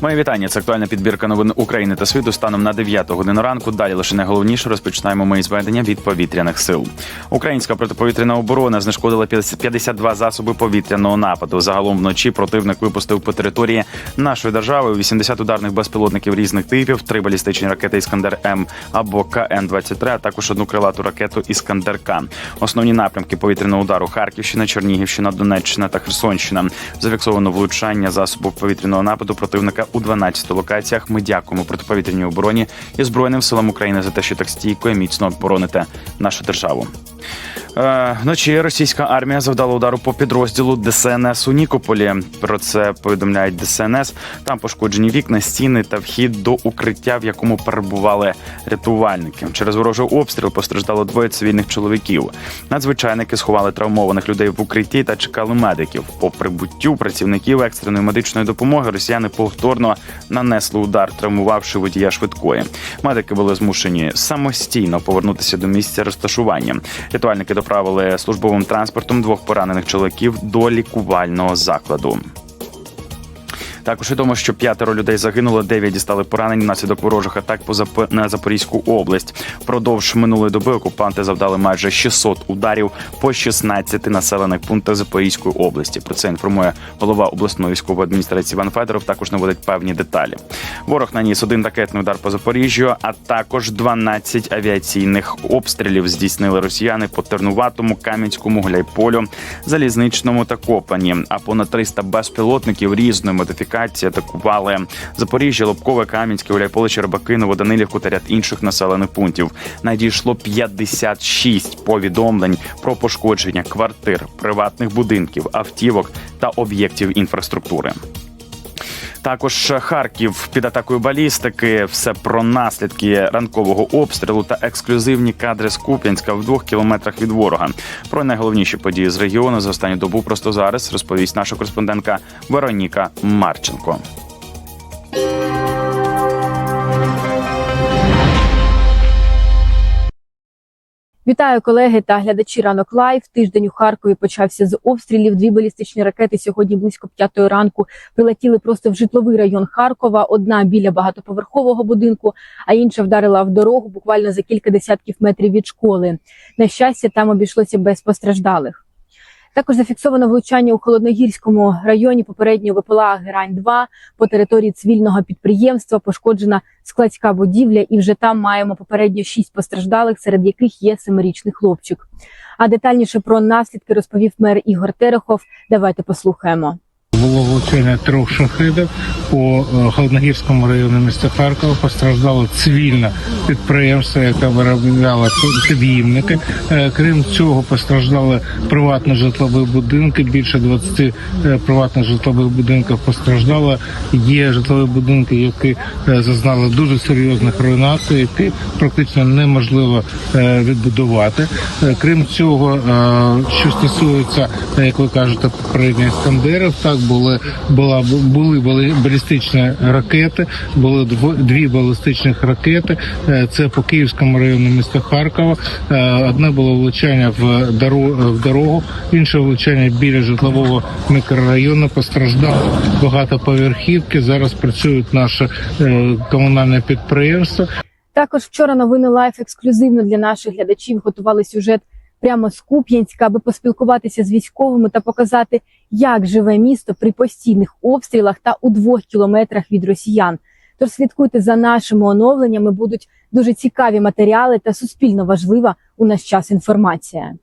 Моє вітання. Це актуальна підбірка новин України та світу станом на 9 годину ранку. Далі лише найголовніше розпочинаємо ми із ведення від повітряних сил. Українська протиповітряна оборона знешкодила 52 засоби повітряного нападу. Загалом вночі противник випустив по території нашої держави 80 ударних безпілотників різних типів, три балістичні ракети Іскандер М або КН 23 а також одну крилату ракету Іскандер К. Основні напрямки повітряного удару Харківщина, Чернігівщина, Донеччина та Херсонщина. Зафіксовано влучання засобів повітряного нападу противника у 12 локаціях. Ми дякуємо протиповітряній обороні і збройним силам України за те, що так стійко і міцно обороните нашу державу. Е, Вночі російська армія завдала удару по підрозділу ДСНС у Нікополі. Про це повідомляють ДСНС. Там пошкоджені вікна, стіни та вхід до укриття, в якому перебували рятувальники. Через ворожий обстріл постраждало двоє цивільних чоловіків. Надзвичайники сховали травмованих людей в укритті та чекали медиків. По прибуттю працівників екстреної медичної допомоги росіяни повторно нанесли удар, травмувавши водія швидкої. Медики були змушені самостійно повернутися до місця розташування. Рятувальники доправили службовим транспортом двох поранених чоловіків до лікувального закладу. Також відомо, що п'ятеро людей загинуло, дев'ять дістали поранень внаслідок ворожих атак по Зап... на Запорізьку область. Впродовж минулої доби окупанти завдали майже 600 ударів по 16 населених пунктах Запорізької області. Про це інформує голова обласної військової адміністрації Іван Федоров. Також наводить певні деталі. Ворог наніс один ракетний удар по Запоріжжю, а також 12 авіаційних обстрілів здійснили росіяни по Тернуватому, Кам'янському, Гуляйполю, Залізничному та Копані. А понад 300 безпілотників різної модифікації атакували Запоріжжя, Лобкове, Кам'янське, Уляйполе, Щербакиново, Новоданилівку та ряд інших населених пунктів. Надійшло 56 повідомлень про пошкодження квартир, приватних будинків, автівок та об'єктів інфраструктури. Також Харків під атакою балістики. Все про наслідки ранкового обстрілу та ексклюзивні кадри з Куп'янська в двох кілометрах від ворога. Про найголовніші події з регіону за останню добу просто зараз розповість наша кореспондентка Вероніка Марченко. Вітаю колеги та глядачі ранок лайв. Тиждень у Харкові почався з обстрілів. Дві балістичні ракети сьогодні близько п'ятої ранку прилетіли просто в житловий район Харкова. Одна біля багатоповерхового будинку, а інша вдарила в дорогу буквально за кілька десятків метрів від школи. На щастя, там обійшлося без постраждалих. Також зафіксовано влучання у холодногірському районі попередньо ВПЛА Герань 2 по території цивільного підприємства. Пошкоджена складська будівля, і вже там маємо попередньо шість постраждалих, серед яких є семирічний хлопчик. А детальніше про наслідки розповів мер Ігор Терехов. Давайте послухаємо. Було влучання трьох шахедів по е, Холодногірському району міста Харкова. Постраждало цивільне підприємство, яке виробляло під'їмники. Е, Крім цього, постраждали приватні житлові будинки. Більше 20 е, приватних житлових будинків постраждало. Є житлові будинки, які зазнали дуже серйозних руйнацій, які практично неможливо відбудувати. Крім цього, що стосується, як ви кажете, попередніх іскандерів, так були була були бали- балістичні ракети. Були дві балістичних ракети. Е, Це по Київському району міста Харкова. Е, Одне було влучання в дорогу, інше влучання біля житлового мікрорайону. Постраждало багатоповерхівки. Зараз працюють наші е, комунальні підприємства. Також вчора новини лайф ексклюзивно для наших глядачів готували сюжет прямо з Куп'янська, аби поспілкуватися з військовими та показати, як живе місто при постійних обстрілах та у двох кілометрах від росіян. Тож слідкуйте за нашими оновленнями. Будуть дуже цікаві матеріали та суспільно важлива у наш час інформація.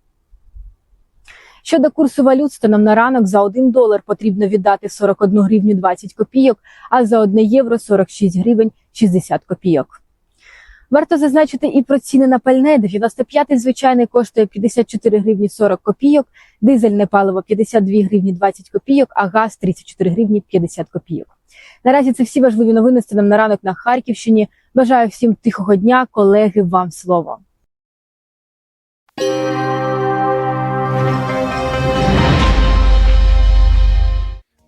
Щодо курсу валют, станом на ранок за 1 долар потрібно віддати 41 гривню 20 копійок, а за 1 євро 46 гривень 60 копійок. Варто зазначити і про ціни на пальне. 95-й звичайний коштує 54 гривні 40 копійок, дизельне паливо 52 гривні 20 копійок, а газ 34 гривні 50 копійок. Наразі це всі важливі новини станом на ранок на Харківщині. Бажаю всім тихого дня, колеги. Вам слово.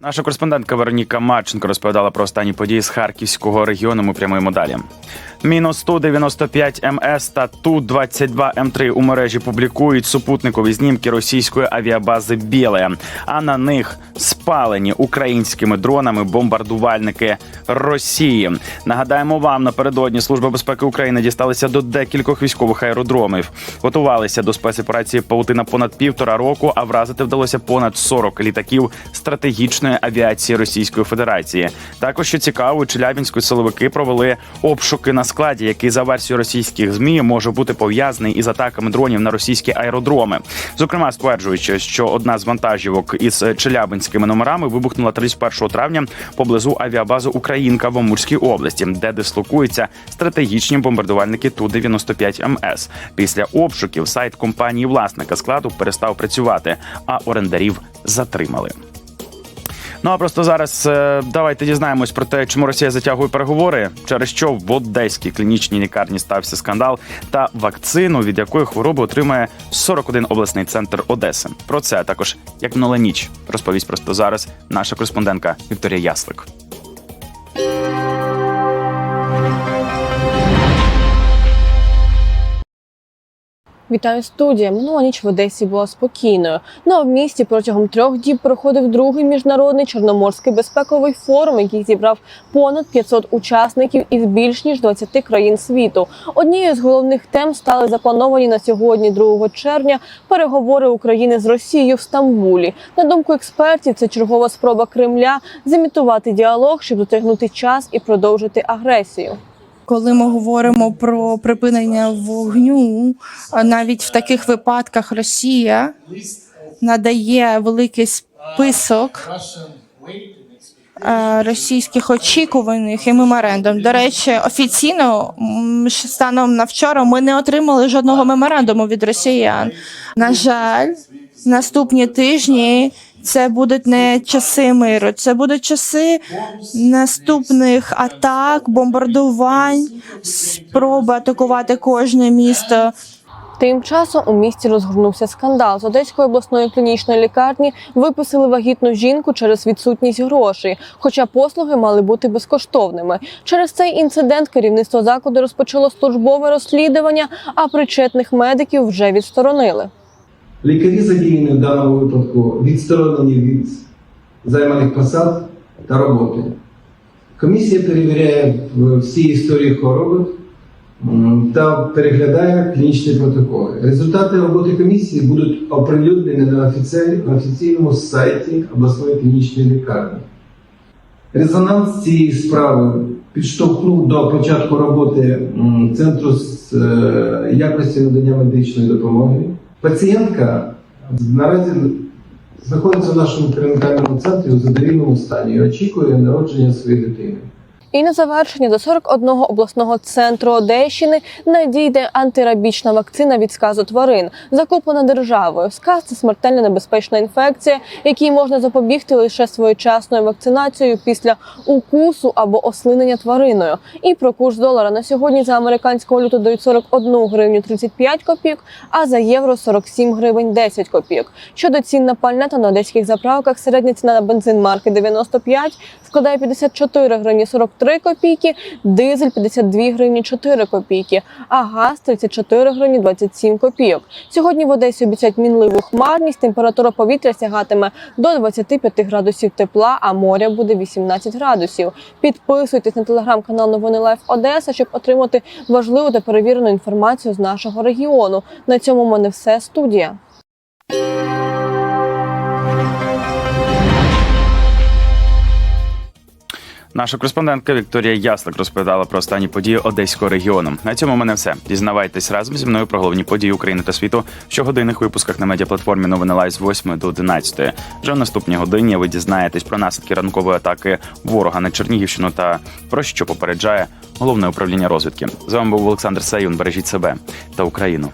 Наша кореспондентка Вероніка Марченко розповідала про останні події з харківського регіону. Ми прямуємо далі. Мінус 195 МС та Ту-22 М3 у мережі публікують супутникові знімки російської авіабази Біле, а на них спалені українськими дронами бомбардувальники Росії. Нагадаємо вам, напередодні Служба безпеки України дісталися до декількох військових аеродромів. Готувалися до спецоперації Паутина понад півтора року, а вразити вдалося понад 40 літаків стратегічної авіації Російської Федерації. Також що цікаво, у Челябінську силовики провели обшуки на складі, який за версією російських змі може бути пов'язаний із атаками дронів на російські аеродроми. Зокрема, стверджуючи, що одна з вантажівок із челябинськими номерами вибухнула 31 травня поблизу авіабази Українка в Амурській області, де дислокуються стратегічні бомбардувальники Ту 95 МС. Після обшуків сайт компанії власника складу перестав працювати, а орендарів затримали. Ну а просто зараз е, давайте дізнаємось про те, чому Росія затягує переговори, через що в Одеській клінічній лікарні стався скандал та вакцину, від якої хвороби отримає 41 обласний центр Одеси. Про це а також як минула ніч розповість просто зараз наша кореспондентка Вікторія Яслик. Вітаю студія. Минула ніч в Одесі була спокійною. Ну а в місті протягом трьох діб проходив другий міжнародний чорноморський безпековий форум, який зібрав понад 500 учасників із більш ніж 20 країн світу. Однією з головних тем стали заплановані на сьогодні, 2 червня, переговори України з Росією в Стамбулі. На думку експертів, це чергова спроба Кремля зімітувати діалог, щоб дотягнути час і продовжити агресію. Коли ми говоримо про припинення вогню, навіть в таких випадках Росія надає великий список е, російських очікуваних і меморандум. До речі, офіційно станом на вчора ми не отримали жодного меморандуму від росіян. На жаль, наступні тижні це будуть не часи миру, це будуть часи наступних атак, бомбардувань, спроби атакувати кожне місто. Тим часом у місті розгорнувся скандал. З Одеської обласної клінічної лікарні виписали вагітну жінку через відсутність грошей, хоча послуги мали бути безкоштовними. Через цей інцидент керівництво закладу розпочало службове розслідування, а причетних медиків вже відсторонили. Лікарі задіяні в даному випадку відсторонені від займаних посад та роботи. Комісія перевіряє всі історії хвороби та переглядає клінічні протоколи. Результати роботи комісії будуть оприлюднені на офіційному сайті обласної клінічної лікарні. Резонанс цієї справи підштовхнув до початку роботи Центру з е, якості надання медичної допомоги. Пацієнтка наразі знаходиться в нашому перинатальному центрі у задовільному стані і очікує народження своєї дитини. І на завершення до 41 обласного центру Одещини надійде антирабічна вакцина від сказу тварин, закуплена державою. Сказ це смертельно небезпечна інфекція, якій можна запобігти лише своєчасною вакцинацією після укусу або ослинення твариною. І про курс долара на сьогодні за американську валюту дають 41 гривню 35 копійок, а за євро 47 гривень 10 копійок. Щодо цін на пальне, то на одеських заправках середня ціна на бензин марки 95 складає 54 гривні 43 копійки, дизель 52 гривні 4 копійки, а газ 34 гривні 27 копійок. Сьогодні в Одесі обіцяють мінливу хмарність, температура повітря сягатиме до 25 градусів тепла, а моря буде 18 градусів. Підписуйтесь на телеграм-канал Новини Лайф Одеса, щоб отримати важливу та перевірену інформацію з нашого регіону. На цьому в мене все студія. Наша кореспондентка Вікторія Яслик розповідала про останні події одеського регіону. На цьому в мене все. Дізнавайтесь разом зі мною про головні події України та світу в щогодинних випусках на медіаплатформі Новини Лайв з 8 до 11. Вже в наступній годині ви дізнаєтесь про наслідки ранкової атаки ворога на Чернігівщину та про що попереджає головне управління розвідки. З вами був Олександр Саюн. Бережіть себе та Україну.